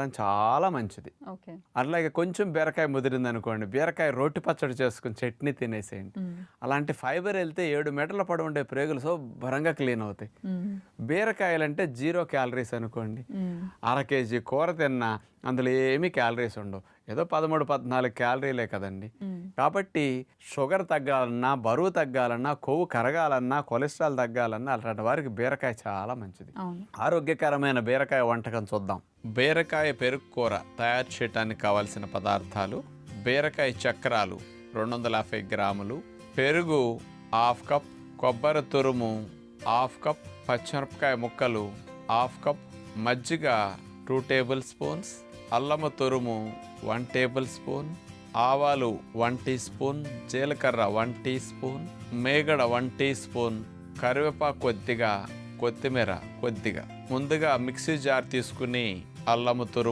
చాలా మంచిది. అట్లాగే కొంచెం బీరకాయ ముదిరింది అనుకోండి బీరకాయ రోటి పచ్చడి చేసుకుని చట్నీ తినేసేయండి. అలాంటి ఫైబర్ వెళ్తే ఏడు మీటర్ల పొడవు ఉండే ప్రేగులు శుభ్రంగా క్లీన్ అవుతాయి. బీరకాయలు అంటే జీరో క్యాలరీస్ అనుకోండి. అర కేజీ కూర తిన్నా అందులో ఏమీ క్యాలరీస్ ఉండవు. ఏదో పదమూడు పద్నాలుగు క్యాలరీలే కదండి. కాబట్టి షుగర్ తగ్గాలన్నా బరువు తగ్గాలన్నా కొవ్వు కరగాలన్నా కొలెస్ట్రాల్ తగ్గాలన్నా అలాంటి వారికి బీరకాయ చాలా మంచిది. ఆరోగ్యకరమైన బీరకాయ వంటకం చూద్దాం. బీరకాయ పెరుగు కూర తయారు చేయడానికి కావాల్సిన పదార్థాలు బీరకాయ చక్రాలు రెండు వందల యాభై గ్రాములు పెరుగు హాఫ్ కప్ కొబ్బరి తురుము హాఫ్ కప్ పచ్చిమిరపకాయ ముక్కలు హాఫ్ కప్ మజ్జిగ టూ టేబుల్ స్పూన్స్ అల్లము తురుము వన్ టేబుల్ స్పూన్ ఆవాలు వన్ టీ స్పూన్ జీలకర్ర వన్ టీ స్పూన్ మేగడ వన్ టీ స్పూన్ కరివేపాకు కొద్దిగా కొత్తిమీర కొద్దిగా. ముందుగా మిక్సీ జార్ తీసుకుని అల్లము తురుము